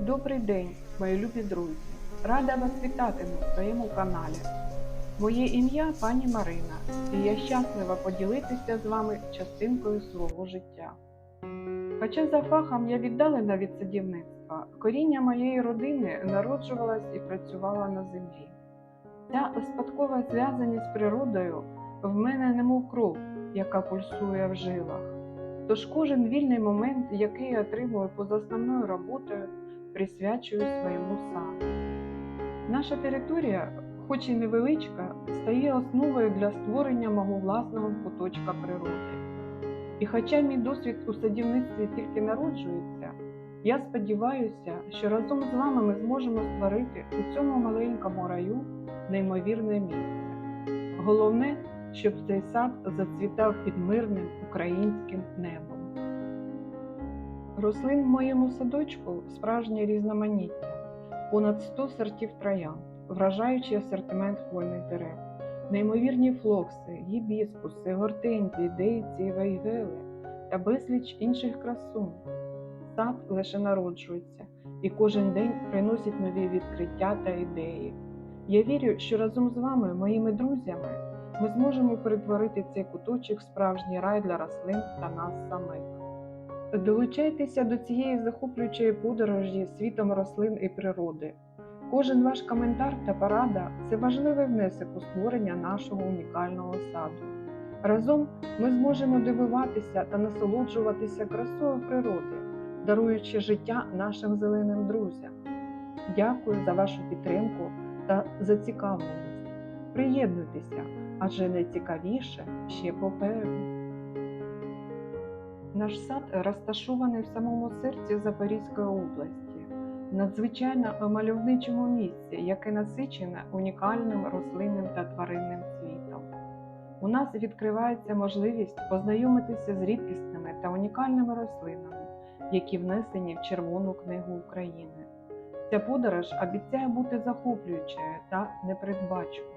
Добрий день, мої любі друзі! Рада вас вітати на своєму каналі. Моє ім'я пані Марина, і я щаслива поділитися з вами частинкою свого життя. Хоча за фахом я віддалена від садівництва, коріння моєї родини народжувалась і працювала на землі. Ця спадкова зв'язаність з природою в мене немов кров, яка пульсує в жилах. Тож кожен вільний момент, який я отримую поза основною роботою, присвячую своєму саду. Наша територія, хоч і невеличка, стає основою для створення мого власного куточка природи. І хоча мій досвід у садівництві тільки народжується, я сподіваюся, що разом з вами ми зможемо створити у цьому маленькому раю неймовірне місце. Головне, щоб цей сад зацвітав під мирним українським небом. Рослин в моєму садочку справжнє різноманіття, понад 100 сортів троянд, вражаючий асортимент хвойних дерев, неймовірні флокси, гібіскуси, гортензії, дейці, вейгели та безліч інших красунь. Сад лише народжується і кожен день приносить нові відкриття та ідеї. Я вірю, що разом з вами, моїми друзями, ми зможемо перетворити цей куточок в справжній рай для рослин та нас самих. Долучайтеся до цієї захоплюючої подорожі світом рослин і природи. Кожен ваш коментар та порада це важливий внесок у створення нашого унікального саду. Разом ми зможемо дивуватися та насолоджуватися красою природи, даруючи життя нашим зеленим друзям. Дякую за вашу підтримку та зацікавленість. Приєднуйтеся, адже найцікавіше ще попереду. Наш сад розташований в самому серці Запорізької області, надзвичайно мальовничому місці, яке насичене унікальним рослинним та тваринним світом. У нас відкривається можливість познайомитися з рідкісними та унікальними рослинами, які внесені в Червону книгу України. Ця подорож обіцяє бути захоплюючою та непередбачуваною.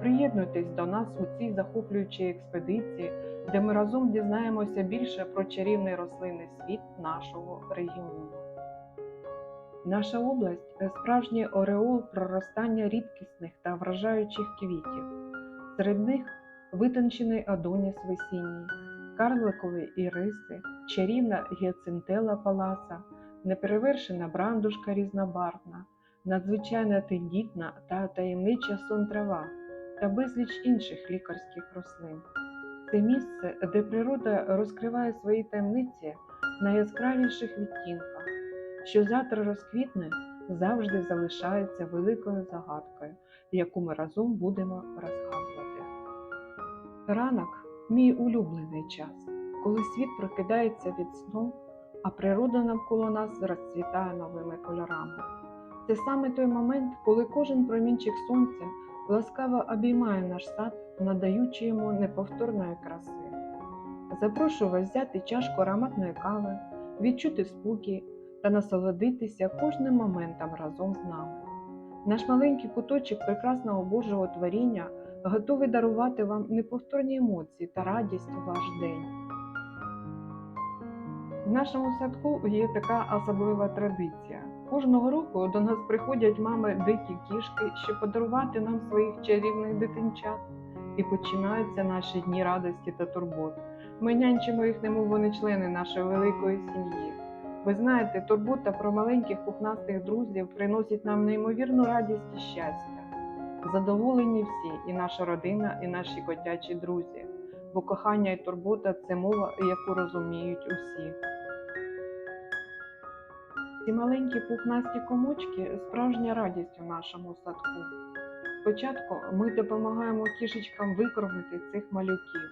Приєднуйтесь до нас у цій захоплюючій експедиції, де ми разом дізнаємося більше про чарівний рослинний світ нашого регіону. Наша область справжній ореол проростання рідкісних та вражаючих квітів. Серед них витончений Адоніс весінній, карликові іриси, чарівна гіацинтела паласа, неперевершена брандушка різнобарвна, надзвичайно тендітна та таємнича сон-трава та безліч інших лікарських рослин. Це місце, де природа розкриває свої таємниці в найяскравіших відтінках, що завтра розквітне завжди залишається великою загадкою, яку ми разом будемо розгадувати. Ранок мій улюблений час, коли світ прокидається від сну, а природа навколо нас розцвітає новими кольорами. Це саме той момент, коли кожен промінчик сонця ласкаво обіймає наш сад, надаючи йому неповторної краси. Запрошую вас взяти чашку ароматної кави, відчути спокій та насолодитися кожним моментом разом з нами. Наш маленький куточок прекрасного Божого творіння готовий дарувати вам неповторні емоції та радість у ваш день. В нашому садку є така особлива традиція. Кожного року до нас приходять мами дикі кішки, щоб подарувати нам своїх чарівних дитинчат. І починаються наші дні радості та турбот. Ми нянчимо їх, немов вони члени нашої великої сім'ї. Ви знаєте, турбота про маленьких пухнастих друзів приносить нам неймовірну радість і щастя. Задоволені всі, і наша родина, і наші котячі друзі, бо кохання і турбота це мова, яку розуміють усі. Ці маленькі пухнасті комочки справжня радість у нашому садку. Спочатку ми допомагаємо кішечкам викормити цих малюків,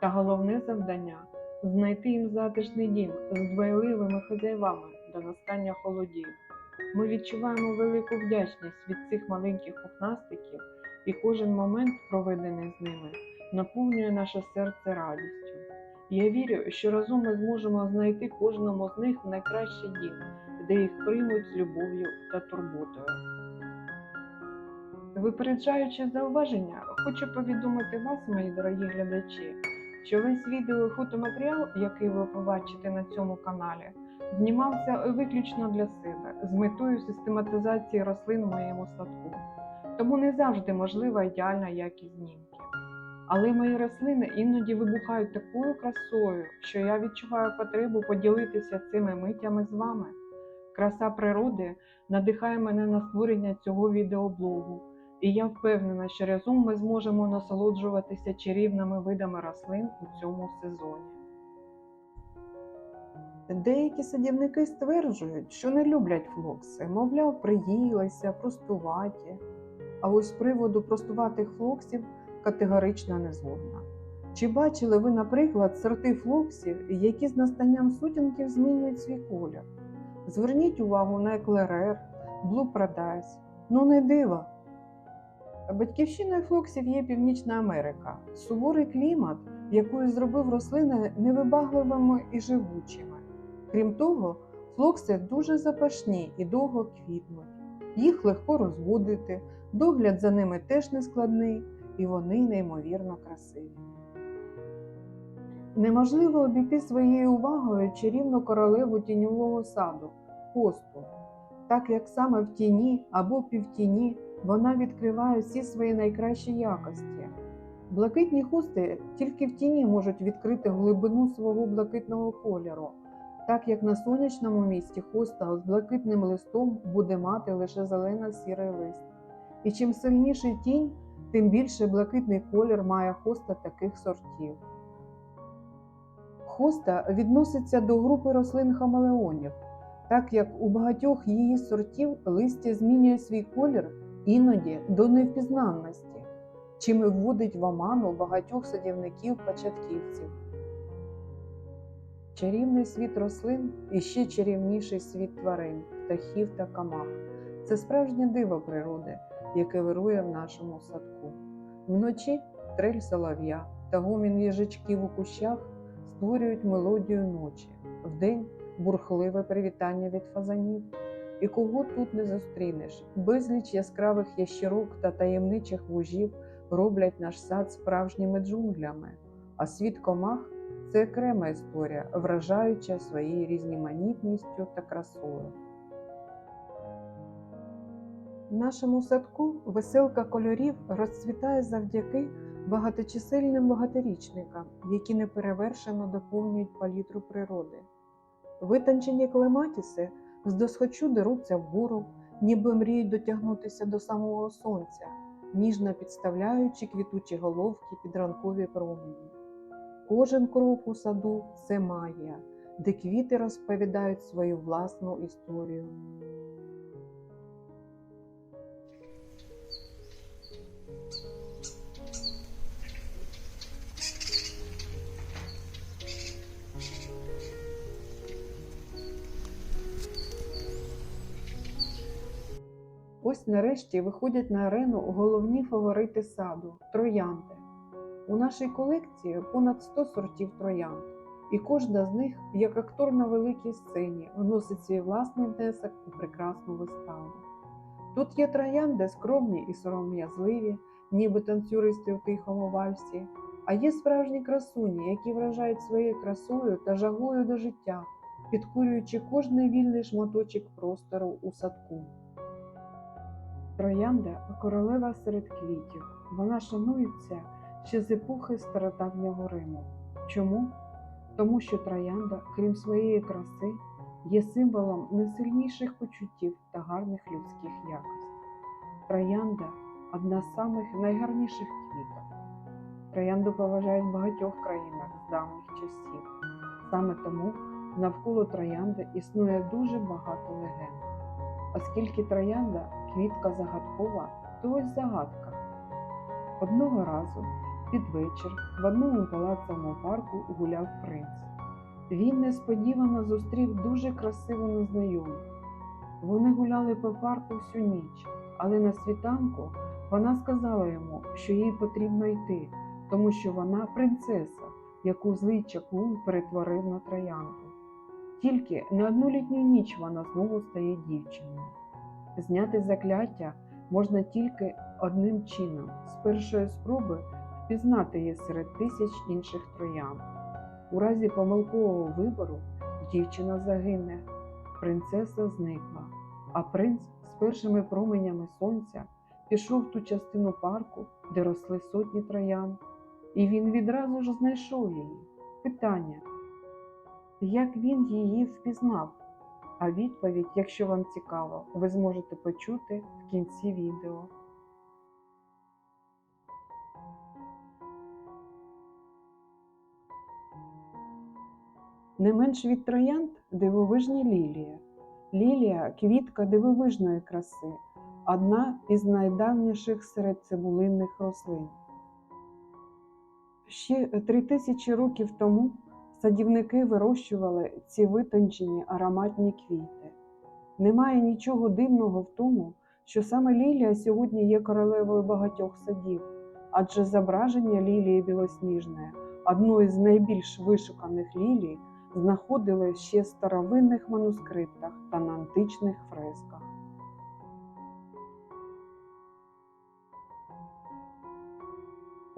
та головне завдання знайти їм затишний дім з дбайливими хазяйвами до настання холодів. Ми відчуваємо велику вдячність від цих маленьких пухнастиків, і кожен момент, проведений з ними, наповнює наше серце радістю. Я вірю, що разом ми зможемо знайти кожному з них найкращий дім, де їх приймуть з любов'ю та турботою. Випереджаючи зауваження, хочу повідомити вас, мої дорогі глядачі, що весь відео і фотоматеріал, який ви побачите на цьому каналі, знімався виключно для себе з метою систематизації рослин у моєму садку, тому не завжди можлива ідеальна якість знімків. Але мої рослини іноді вибухають такою красою, що я відчуваю потребу поділитися цими миттями з вами. Краса природи надихає мене на створення цього відеоблогу, і я впевнена, що разом ми зможемо насолоджуватися чарівними видами рослин у цьому сезоні. Деякі садівники стверджують, що не люблять флокси, мовляв, приїлися, простуваті. А ось з приводу простуватих флоксів категорично не згодна. Чи бачили ви, наприклад, сорти флоксів, які з настанням сутінків змінюють свій колір? Зверніть увагу на еклерер, Blue Paradise. Ну не диво. Батьківщиною флоксів є Північна Америка, суворий клімат, який зробив рослини невибагливими і живучими. Крім того, флокси дуже запашні і довго квітнуть. Їх легко розводити, догляд за ними теж не складний, і вони неймовірно красиві. Неможливо обійти своєю увагою чарівну королеву тіньового саду хосту, так як саме в тіні або півтіні вона відкриває всі свої найкращі якості. Блакитні хости тільки в тіні можуть відкрити глибину свого блакитного кольору, так як на сонячному місці хоста з блакитним листом буде мати лише зелено-сірий лист. І чим сильніший тінь, тим більше блакитний колір має хоста таких сортів. Хоста відноситься до групи рослин хамелеонів, так як у багатьох її сортів листя змінює свій колір іноді до невпізнанності, чим і вводить в оману багатьох садівників-початківців. Чарівний світ рослин і ще чарівніший світ тварин, птахів та камах. Це справжнє диво природи, яке вирує в нашому садку. Вночі трель солов'я та гомін їжачків у кущах створюють мелодію ночі, вдень бурхливе привітання від фазанів. І кого тут не зустрінеш, безліч яскравих ящерок та таємничих вужів роблять наш сад справжніми джунглями, а світ комах це окрема історія, вражаюча своєю різноманітністю та красою. В нашому садку веселка кольорів розцвітає завдяки багаточисельним багаторічникам, які неперевершено доповнюють палітру природи. Витончені клематіси з досхочу деруться вгору, ніби мріють дотягнутися до самого сонця, ніжно підставляючи квітучі головки під ранкові промені. Кожен крок у саду це магія, де квіти розповідають свою власну історію. Ось нарешті виходять на арену головні фаворити саду троянди. У нашій колекції понад 100 сортів троянд, і кожна з них, як актор на великій сцені, вносить свій власний внесок у прекрасну виставу. Тут є троянди скромні і сором'язливі, ніби танцюристи в тихому вальсі, а є справжні красуні, які вражають своєю красою та жагою до життя, підкурюючи кожний вільний шматочок простору у садку. Троянда королева серед квітів. Вона шанується ще з епохи стародавнього Риму. Чому? Тому що троянда, крім своєї краси, є символом найсильніших почуттів та гарних людських якостей. Троянда одна з самих найгарніших квіток. Троянду поважають в багатьох країнах з давніх часів. Саме тому навколо троянди існує дуже багато легенд. Оскільки троянда квітка загадкова, то ось загадка. Одного разу під вечір в одному палацовому парку гуляв принц. Він несподівано зустрів дуже красиву незнайому. Вони гуляли по парку всю ніч, але на світанку вона сказала йому, що їй потрібно йти, тому що вона принцеса, яку злий чаклун перетворив на троянду. Тільки на одну літню ніч вона знову стає дівчиною. Зняти закляття можна тільки одним чином з першої спроби впізнати її серед тисяч інших троянд. У разі помилкового вибору дівчина загине, принцеса зникла, А принц з першими променями сонця пішов в ту частину парку, де росли сотні троян, і він відразу ж знайшов її. Питання, як він її впізнав? А відповідь, якщо вам цікаво, ви зможете почути в кінці відео. Не менш від троянд дивовижні лілії. Лілія квітка дивовижної краси, одна із найдавніших серед цибулинних рослин. Ще три тисячі років тому садівники вирощували ці витончені ароматні квіти. Немає нічого дивного в тому, що саме лілія сьогодні є королевою багатьох садів, адже зображення лілії білосніжної, одної з найбільш вишуканих лілій, знаходили ще в старовинних манускриптах та на античних фресках.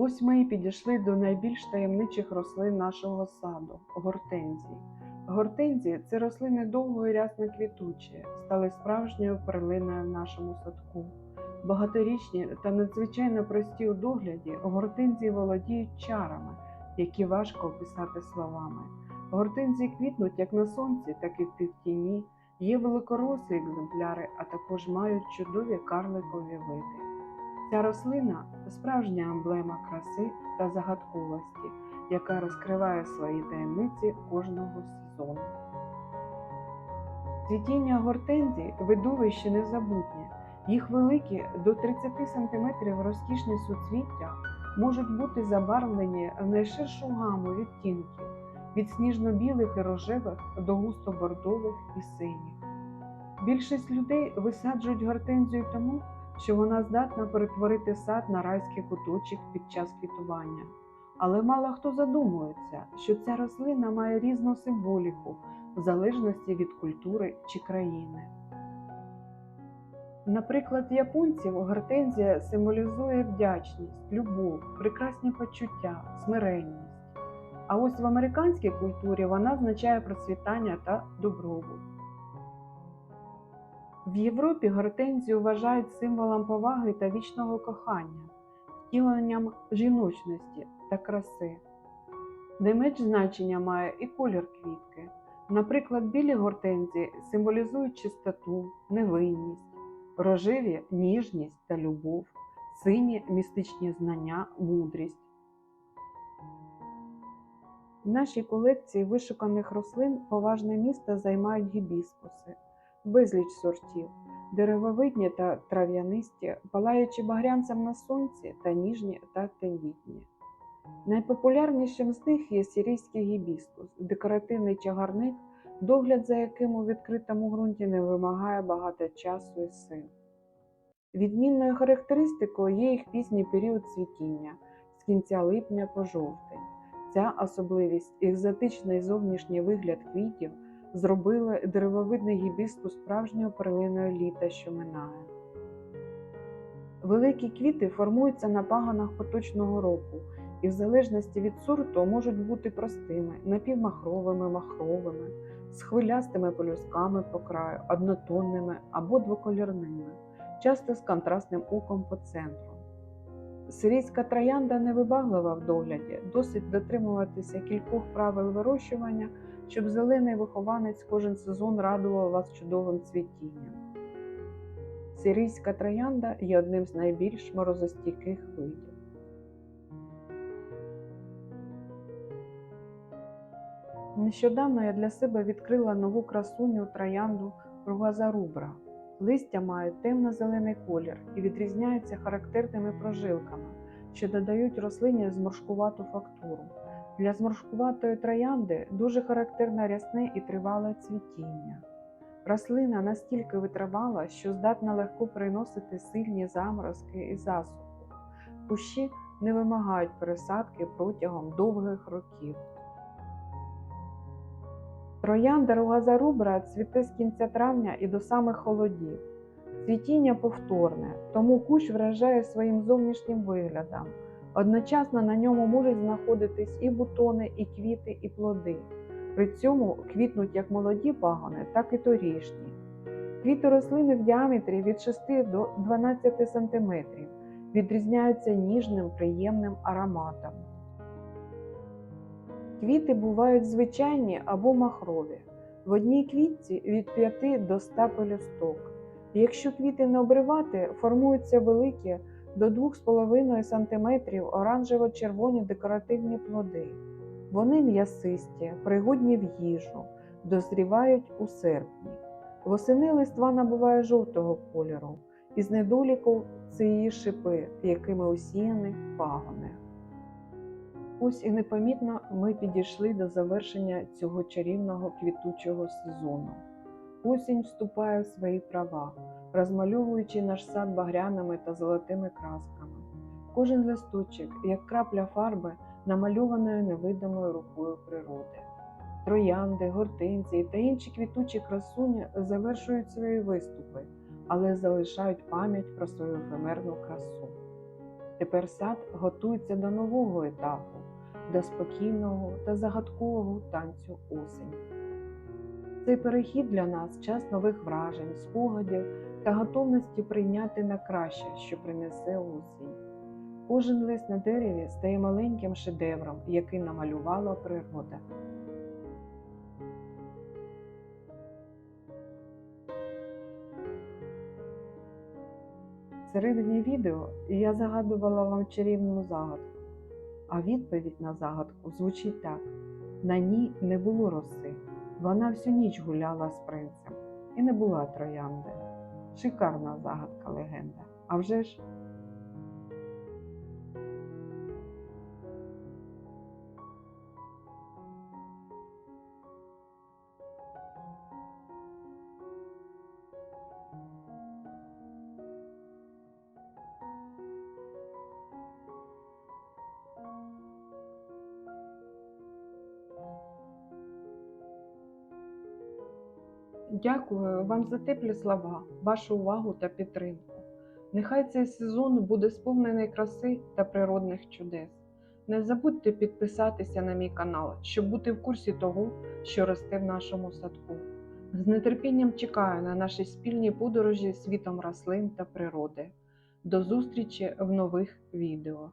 Ось ми і підійшли до найбільш таємничих рослин нашого саду гортензії. Гортензії це рослини довго і рясно квітучі, стали справжньою перлиною в нашому садку. Багаторічні та надзвичайно прості у догляді гортензії володіють чарами, які важко описати словами. Гортензії квітнуть як на сонці, так і в півтіні. Є великорослі екземпляри, а також мають чудові карликові види. Ця рослина справжня емблема краси та загадковості, яка розкриває свої таємниці кожного сезону. Цвітіння гортензій видовище незабутнє. Їх великі до 30 см розкішні суцвіття можуть бути забарвлені в найширшу гаму відтінків від сніжно-білих і рожевих до густо-бордових і синіх. Більшість людей висаджують гортензію тому, що вона здатна перетворити сад на райський куточок під час квітування. Але мало хто задумується, що ця рослина має різну символіку в залежності від культури чи країни. Наприклад, японців гортензія символізує вдячність, любов, прекрасні почуття, смиренність. А ось в американській культурі вона означає процвітання та добробут. В Європі гортензію вважають символом поваги та вічного кохання, втіленням жіночності та краси. Не менш значення має і колір квітки. Наприклад, білі гортензії символізують чистоту, невинність, рожеві ніжність та любов, сині містичні знання, мудрість. В нашій колекції вишуканих рослин поважне місце займають гібіскуси, безліч сортів, деревовидні та трав'янисті, палаючи багрянцем на сонці та ніжні та тендітні. Найпопулярнішим з них є сирійський гібіскус, декоративний чагарник, догляд за яким у відкритому ґрунті не вимагає багато часу і сил. Відмінною характеристикою є їх пізній період цвітіння з кінця липня по жовтень. Ця особливість екзотичний зовнішній вигляд квітів зробили деревовидний гібіскус справжньою перлиною літа, що минає. Великі квіти формуються на паганах поточного року і в залежності від сорту можуть бути простими, напівмахровими, махровими, з хвилястими полюсками по краю, однотонними або двокольорними, часто з контрастним оком по центру. Сирійська троянда невибаглива в догляді, досить дотримуватися кількох правил вирощування, щоб зелений вихованець кожен сезон радував вас чудовим цвітінням. Сирійська троянда є одним з найбільш морозостійких видів. Нещодавно я для себе відкрила нову красуню троянду Ругаза рубра. Листя мають темно-зелений колір і відрізняються характерними прожилками, що додають рослині зморшкувату фактуру. Для зморшкуватої троянди дуже характерне рясне і тривале цвітіння. Рослина настільки витривала, що здатна легко приносити сильні заморозки і засуху. Кущі не вимагають пересадки протягом довгих років. Троянда ругаза рубра цвіте з кінця травня і до самих холодів. Цвітіння повторне, тому кущ вражає своїм зовнішнім виглядом. Одночасно на ньому можуть знаходитись і бутони, і квіти, і плоди. При цьому квітнуть як молоді пагони, так і торішні. Квіти рослини в діаметрі від 6 до 12 см відрізняються ніжним приємним ароматом. Квіти бувають звичайні або махрові. В одній квітці від 5 до 100 пелюсток. Якщо квіти не обривати, формуються великі до 2,5 см оранжево-червоні декоративні плоди. Вони м'ясисті, пригодні в їжу, дозрівають у серпні. Восени листва набуває жовтого кольору, із недоліку це її шипи, якими усіяні пагони. Ось і непомітно ми підійшли до завершення цього чарівного квітучого сезону. Осінь вступає в свої права, розмальовуючи наш сад багряними та золотими красками. Кожен листочок, як крапля фарби, намальованою невидимою рукою природи. Троянди, гортензії та інші квітучі красуні завершують свої виступи, але залишають пам'ять про свою ефемерну красу. Тепер сад готується до нового етапу, до спокійного та загадкового танцю осені. Цей перехід для нас час нових вражень, спогадів та готовності прийняти на краще, що принесе осінь. Кожен лист на дереві стає маленьким шедевром, який намалювала природа. Всередині відео я загадувала вам чарівну загадку, а відповідь на загадку звучить так: на ній не було роси. Вона всю ніч гуляла з принцем і не була троянди. Шикарна загадка легенда. А вже ж Дякую вам за теплі слова, вашу увагу та підтримку. Нехай цей сезон буде сповнений краси та природних чудес. Не забудьте підписатися на мій канал, щоб бути в курсі того, що росте в нашому садку. З нетерпінням чекаю на наші спільні подорожі світом рослин та природи. До зустрічі в нових відео.